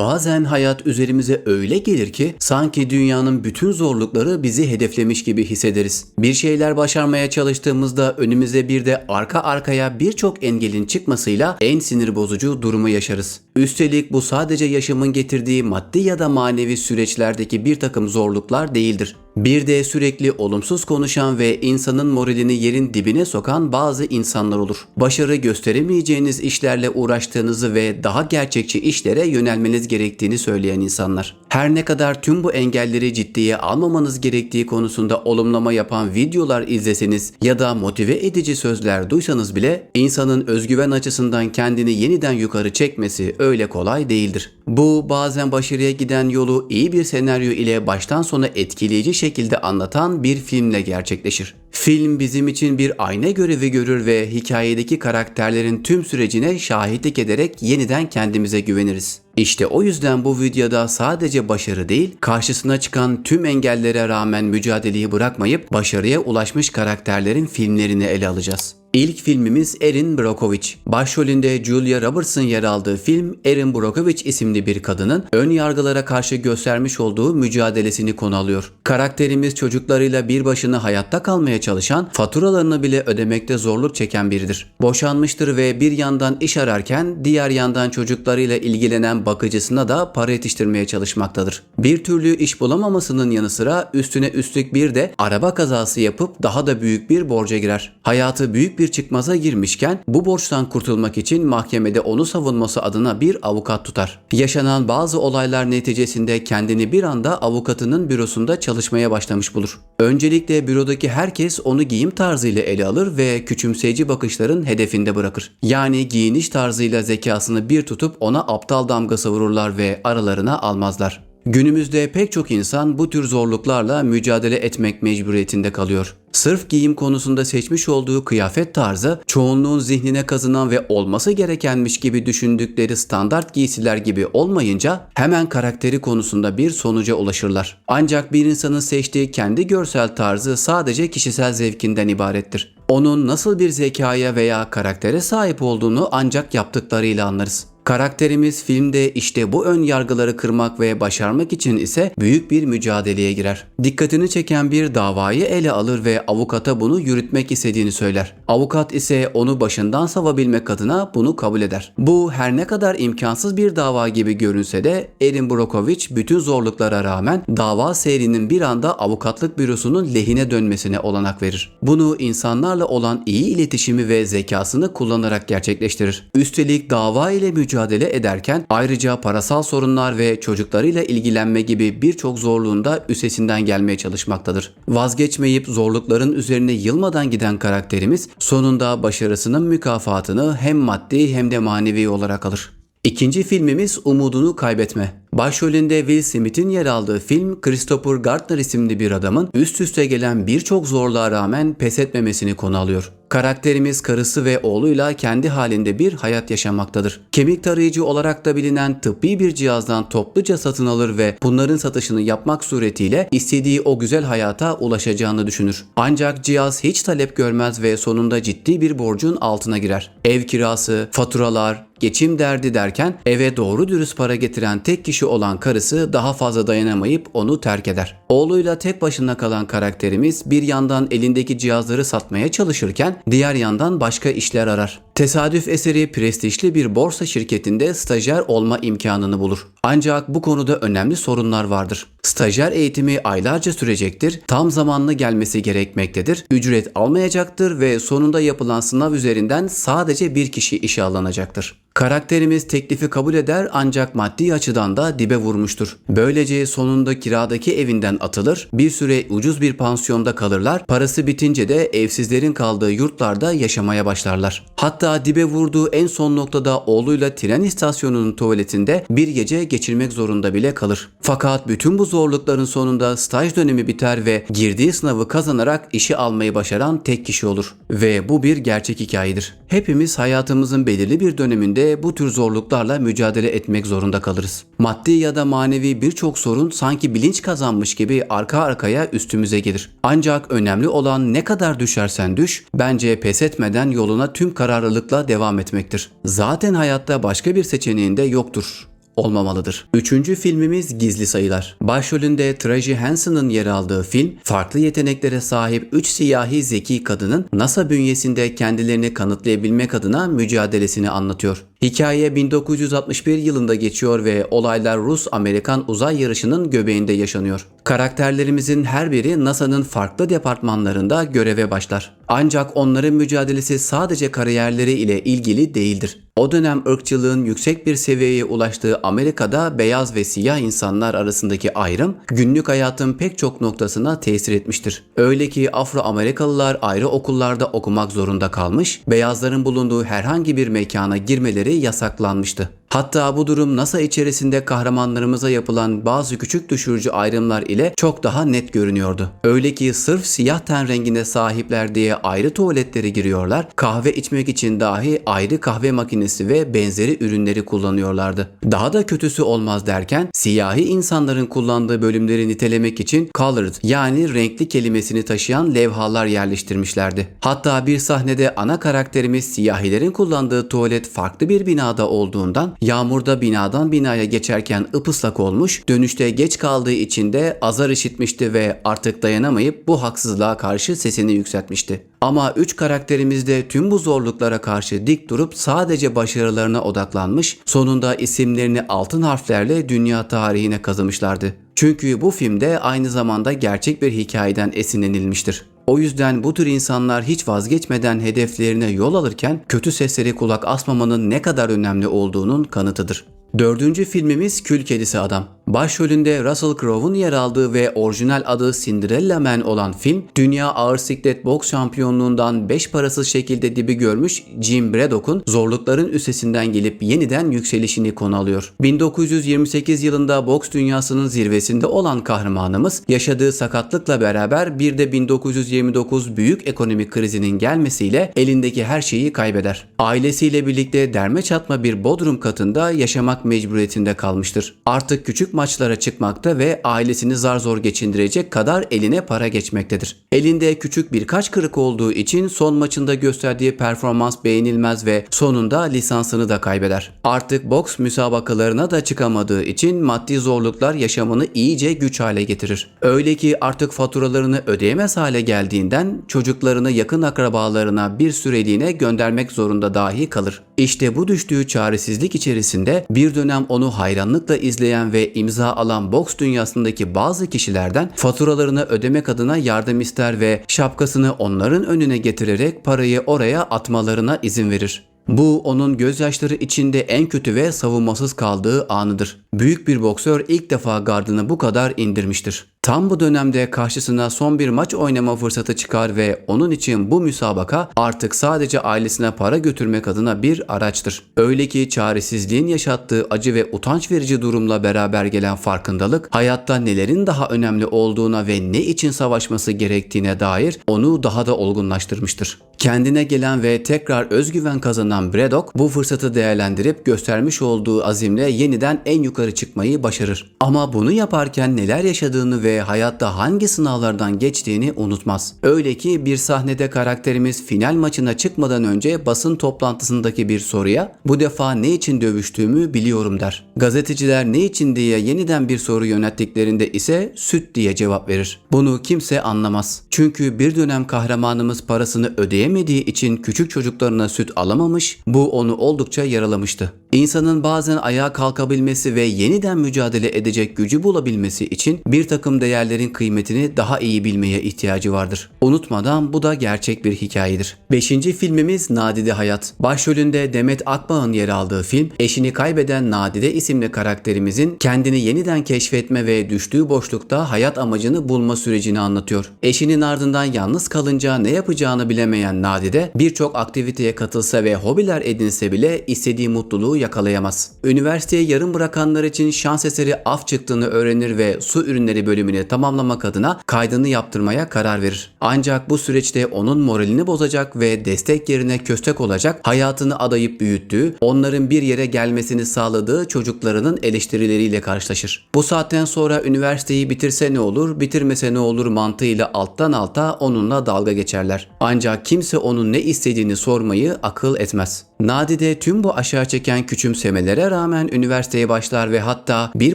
Bazen hayat üzerimize öyle gelir ki sanki dünyanın bütün zorlukları bizi hedeflemiş gibi hissederiz. Bir şeyler başarmaya çalıştığımızda önümüze bir de arka arkaya birçok engelin çıkmasıyla en sinir bozucu durumu yaşarız. Üstelik bu sadece yaşamın getirdiği maddi ya da manevi süreçlerdeki bir takım zorluklar değildir. Bir de sürekli olumsuz konuşan ve insanın moralini yerin dibine sokan bazı insanlar olur. Başarı gösteremeyeceğiniz işlerle uğraştığınızı ve daha gerçekçi işlere yönelmeniz gerektiğini söyleyen insanlar. Her ne kadar tüm bu engelleri ciddiye almamanız gerektiği konusunda olumlama yapan videolar izleseniz ya da motive edici sözler duysanız bile insanın özgüven açısından kendini yeniden yukarı çekmesi öyle kolay değildir. Bu bazen başarıya giden yolu iyi bir senaryo ile baştan sona etkileyici şekilde anlatan bir filmle gerçekleşir. Film bizim için bir ayna görevi görür ve hikayedeki karakterlerin tüm sürecine şahitlik ederek yeniden kendimize güveniriz. İşte o yüzden bu videoda sadece başarı değil, karşısına çıkan tüm engellere rağmen mücadeleyi bırakmayıp başarıya ulaşmış karakterlerin filmlerini ele alacağız. İlk filmimiz Erin Brockovich. Başrolünde Julia Roberts'ın yer aldığı film Erin Brockovich isimli bir kadının ön yargılara karşı göstermiş olduğu mücadelesini konu alıyor. Karakterimiz çocuklarıyla bir başına hayatta kalmaya çalışan, faturalarını bile ödemekte zorluk çeken biridir. Boşanmıştır ve bir yandan iş ararken diğer yandan çocuklarıyla ilgilenen bakıcısına da para yetiştirmeye çalışmaktadır. Bir türlü iş bulamamasının yanı sıra üstüne üstlük bir de araba kazası yapıp daha da büyük bir borca girer. Hayatı büyük bir çıkmaza girmişken bu borçtan kurtulmak için mahkemede onu savunması adına bir avukat tutar. Yaşanan bazı olaylar neticesinde kendini bir anda avukatının bürosunda çalışmaya başlamış bulur. Öncelikle bürodaki herkes onu giyim tarzıyla ele alır ve küçümseyici bakışların hedefinde bırakır. Yani giyiniş tarzıyla zekasını bir tutup ona aptal damgası vururlar ve aralarına almazlar. Günümüzde pek çok insan bu tür zorluklarla mücadele etmek mecburiyetinde kalıyor. Sırf giyim konusunda seçmiş olduğu kıyafet tarzı çoğunluğun zihnine kazınan ve olması gerekenmiş gibi düşündükleri standart giysiler gibi olmayınca hemen karakteri konusunda bir sonuca ulaşırlar. Ancak bir insanın seçtiği kendi görsel tarzı sadece kişisel zevkinden ibarettir. Onun nasıl bir zekaya veya karaktere sahip olduğunu ancak yaptıklarıyla anlarız. Karakterimiz filmde işte bu ön yargıları kırmak ve başarmak için ise büyük bir mücadeleye girer. Dikkatini çeken bir davayı ele alır ve avukata bunu yürütmek istediğini söyler. Avukat ise onu başından savabilmek adına bunu kabul eder. Bu her ne kadar imkansız bir dava gibi görünse de Erin Brockovich bütün zorluklara rağmen dava seyrinin bir anda avukatlık bürosunun lehine dönmesine olanak verir. Bunu insanlarla olan iyi iletişimi ve zekasını kullanarak gerçekleştirir. Üstelik dava ile mücadele ederken ayrıca parasal sorunlar ve çocuklarıyla ilgilenme gibi birçok zorluğun da üstesinden gelmeye çalışmaktadır. Vazgeçmeyip zorlukların üzerine yılmadan giden karakterimiz sonunda başarısının mükafatını hem maddi hem de manevi olarak alır. İkinci filmimiz Umudunu Kaybetme. Başrolünde Will Smith'in yer aldığı film Christopher Gardner isimli bir adamın üst üste gelen birçok zorluğa rağmen pes etmemesini konu alıyor. Karakterimiz karısı ve oğluyla kendi halinde bir hayat yaşamaktadır. Kemik tarayıcı olarak da bilinen tıbbi bir cihazdan topluca satın alır ve bunların satışını yapmak suretiyle istediği o güzel hayata ulaşacağını düşünür. Ancak cihaz hiç talep görmez ve sonunda ciddi bir borcun altına girer. Ev kirası, faturalar, geçim derdi derken eve doğru dürüst para getiren tek kişi olan karısı daha fazla dayanamayıp onu terk eder. Oğluyla tek başına kalan karakterimiz bir yandan elindeki cihazları satmaya çalışırken diğer yandan başka işler arar. Tesadüf eseri prestijli bir borsa şirketinde stajyer olma imkanını bulur. Ancak bu konuda önemli sorunlar vardır. Stajyer eğitimi aylarca sürecektir, tam zamanlı gelmesi gerekmektedir, ücret almayacaktır ve sonunda yapılan sınav üzerinden sadece bir kişi işe alınacaktır. Karakterimiz teklifi kabul eder ancak maddi açıdan da dibe vurmuştur. Böylece sonunda kiradaki evinden atılır, bir süre ucuz bir pansiyonda kalırlar, parası bitince de evsizlerin kaldığı yurtlarda yaşamaya başlarlar. Hatta dibe vurduğu en son noktada oğluyla tren istasyonunun tuvaletinde bir gece geçirmek zorunda bile kalır. Fakat bütün bu zorlukların sonunda staj dönemi biter ve girdiği sınavı kazanarak işi almayı başaran tek kişi olur. Ve bu bir gerçek hikayedir. Hepimiz hayatımızın belirli bir döneminde bu tür zorluklarla mücadele etmek zorunda kalırız. Maddi ya da manevi birçok sorun sanki bilinç kazanmış gibi arka arkaya üstümüze gelir. Ancak önemli olan ne kadar düşersen düş, bence pes etmeden yoluna tüm kararlılıkla devam etmektir. Zaten hayatta başka bir seçeneğin de yoktur. Olmamalıdır. Üçüncü filmimiz Gizli Sayılar. Başrolünde Tracy Hanson'ın yer aldığı film, farklı yeteneklere sahip 3 siyahi zeki kadının NASA bünyesinde kendilerini kanıtlayabilmek adına mücadelesini anlatıyor. Hikaye 1961 yılında geçiyor ve olaylar Rus-Amerikan uzay yarışının göbeğinde yaşanıyor. Karakterlerimizin her biri NASA'nın farklı departmanlarında göreve başlar. Ancak onların mücadelesi sadece kariyerleri ile ilgili değildir. O dönem ırkçılığın yüksek bir seviyeye ulaştığı Amerika'da beyaz ve siyah insanlar arasındaki ayrım günlük hayatın pek çok noktasına tesir etmiştir. Öyle ki Afro-Amerikalılar ayrı okullarda okumak zorunda kalmış, beyazların bulunduğu herhangi bir mekana girmeleri yasaklanmıştı. Hatta bu durum NASA içerisinde kahramanlarımıza yapılan bazı küçük düşürücü ayrımlar ile çok daha net görünüyordu. Öyle ki sırf siyah ten rengine sahipler diye ayrı tuvaletlere giriyorlar, kahve içmek için dahi ayrı kahve makinesi ve benzeri ürünleri kullanıyorlardı. Daha da kötüsü olmaz derken siyahi insanların kullandığı bölümleri nitelemek için colored yani renkli kelimesini taşıyan levhalar yerleştirmişlerdi. Hatta bir sahnede ana karakterimiz siyahilerin kullandığı tuvalet farklı bir binada olduğundan yağmurda binadan binaya geçerken ıpıslak olmuş, dönüşte geç kaldığı için de azar işitmişti ve artık dayanamayıp bu haksızlığa karşı sesini yükseltmişti. Ama üç karakterimiz de tüm bu zorluklara karşı dik durup sadece başarılarına odaklanmış, sonunda isimlerini altın harflerle dünya tarihine kazımışlardı. Çünkü bu filmde aynı zamanda gerçek bir hikayeden esinlenilmiştir. O yüzden bu tür insanlar hiç vazgeçmeden hedeflerine yol alırken kötü seslere kulak asmamanın ne kadar önemli olduğunun kanıtıdır. Dördüncü filmimiz Kül Kedisi Adam. Başrolünde Russell Crowe'un yer aldığı ve orijinal adı Cinderella Man olan film, dünya ağır siklet boks şampiyonluğundan beş parasız şekilde dibi görmüş Jim Braddock'un zorlukların üstesinden gelip yeniden yükselişini konu alıyor. 1928 yılında boks dünyasının zirvesinde olan kahramanımız yaşadığı sakatlıkla beraber bir de 1929 büyük ekonomik krizinin gelmesiyle elindeki her şeyi kaybeder. Ailesiyle birlikte derme çatma bir bodrum katında yaşamak mecburiyetinde kalmıştır. Artık küçük maçlara çıkmakta ve ailesini zar zor geçindirecek kadar eline para geçmektedir. Elinde küçük birkaç kırık olduğu için son maçında gösterdiği performans beğenilmez ve sonunda lisansını da kaybeder. Artık boks müsabakalarına da çıkamadığı için maddi zorluklar yaşamını iyice güç hale getirir. Öyle ki artık faturalarını ödeyemez hale geldiğinden çocuklarını yakın akrabalarına bir süreliğine göndermek zorunda dahi kalır. İşte bu düştüğü çaresizlik içerisinde bir dönem onu hayranlıkla izleyen ve imza alan boks dünyasındaki bazı kişilerden faturalarını ödemek adına yardım ister ve şapkasını onların önüne getirerek parayı oraya atmalarına izin verir. Bu onun gözyaşları içinde en kötü ve savunmasız kaldığı anıdır. Büyük bir boksör ilk defa gardını bu kadar indirmiştir. Tam bu dönemde karşısına son bir maç oynama fırsatı çıkar ve onun için bu müsabaka artık sadece ailesine para götürmek adına bir araçtır. Öyle ki çaresizliğin yaşattığı acı ve utanç verici durumla beraber gelen farkındalık hayatta nelerin daha önemli olduğuna ve ne için savaşması gerektiğine dair onu daha da olgunlaştırmıştır. Kendine gelen ve tekrar özgüven kazanan Braddock bu fırsatı değerlendirip göstermiş olduğu azimle yeniden en yukarı çıkmayı başarır. Ama bunu yaparken neler yaşadığını ve hayatta hangi sınavlardan geçtiğini unutmaz. Öyle ki bir sahnede karakterimiz final maçına çıkmadan önce basın toplantısındaki bir soruya bu defa ne için dövüştüğümü biliyorum der. Gazeteciler ne için diye yeniden bir soru yönelttiklerinde ise süt diye cevap verir. Bunu kimse anlamaz. Çünkü bir dönem kahramanımız parasını ödeyemediği için küçük çocuklarına süt alamamış, bu onu oldukça yaralamıştı. İnsanın bazen ayağa kalkabilmesi ve yeniden mücadele edecek gücü bulabilmesi için bir takım değerlerin kıymetini daha iyi bilmeye ihtiyacı vardır. Unutmadan bu da gerçek bir hikayedir. Beşinci filmimiz Nadide Hayat. Başrolünde Demet Akbağ'ın yer aldığı film, eşini kaybeden Nadide isimli karakterimizin kendini yeniden keşfetme ve düştüğü boşlukta hayat amacını bulma sürecini anlatıyor. Eşinin ardından yalnız kalınca ne yapacağını bilemeyen Nadide birçok aktiviteye katılsa ve hobiler edinse bile istediği mutluluğu yakalayamaz. Üniversiteyi yarım bırakanlar için şans eseri af çıktığını öğrenir ve su ürünleri bölümünü tamamlamak adına kaydını yaptırmaya karar verir. Ancak bu süreçte onun moralini bozacak ve destek yerine köstek olacak hayatını adayıp büyüttüğü, onların bir yere gelmesini sağladığı çocuklarının eleştirileriyle karşılaşır. Bu saatten sonra üniversiteyi bitirse ne olur, bitirmese ne olur mantığıyla alttan alta onunla dalga geçerler. Ancak kimse onun ne istediğini sormayı akıl etmez. Nadide tüm bu aşağı çeken küçümsemelere rağmen üniversiteye başlar ve hatta bir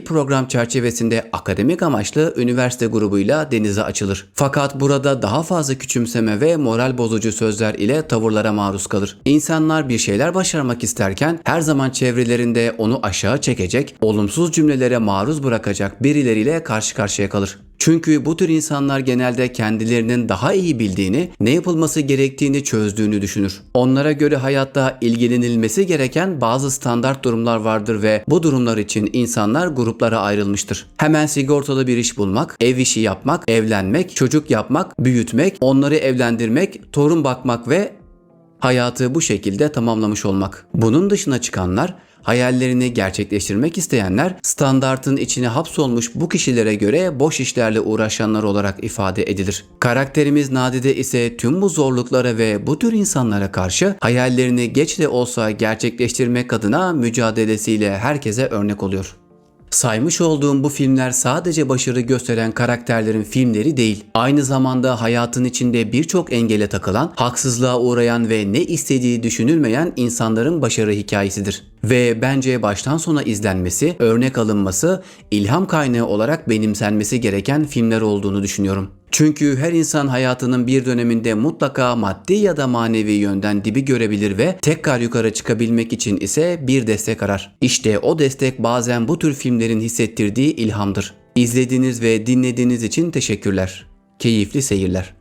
program çerçevesinde akademik amaçlı üniversite grubuyla denize açılır. Fakat burada daha fazla küçümseme ve moral bozucu sözler ile tavırlara maruz kalır. İnsanlar bir şeyler başarmak isterken her zaman çevrelerinde onu aşağı çekecek, olumsuz cümlelere maruz bırakacak birileriyle karşı karşıya kalır. Çünkü bu tür insanlar genelde kendilerinin daha iyi bildiğini, ne yapılması gerektiğini çözdüğünü düşünür. Onlara göre hayatta ilgilenilmesi gereken bazı standart durumlar vardır ve bu durumlar için insanlar gruplara ayrılmıştır. Hemen sigortalı bir iş bulmak, ev işi yapmak, evlenmek, çocuk yapmak, büyütmek, onları evlendirmek, torun bakmak ve hayatı bu şekilde tamamlamış olmak. Bunun dışına çıkanlar hayallerini gerçekleştirmek isteyenler standartın içine hapsolmuş bu kişilere göre boş işlerle uğraşanlar olarak ifade edilir. Karakterimiz Nadide ise tüm bu zorluklara ve bu tür insanlara karşı hayallerini geç de olsa gerçekleştirmek adına mücadelesiyle herkese örnek oluyor. Saymış olduğum bu filmler sadece başarı gösteren karakterlerin filmleri değil. Aynı zamanda hayatın içinde birçok engele takılan, haksızlığa uğrayan ve ne istediği düşünülmeyen insanların başarı hikayesidir. Ve bence baştan sona izlenmesi, örnek alınması, ilham kaynağı olarak benimsenmesi gereken filmler olduğunu düşünüyorum. Çünkü her insan hayatının bir döneminde mutlaka maddi ya da manevi yönden dibi görebilir ve tekrar yukarı çıkabilmek için ise bir destek arar. İşte o destek bazen bu tür filmlerin hissettirdiği ilhamdır. İzlediğiniz ve dinlediğiniz için teşekkürler. Keyifli seyirler.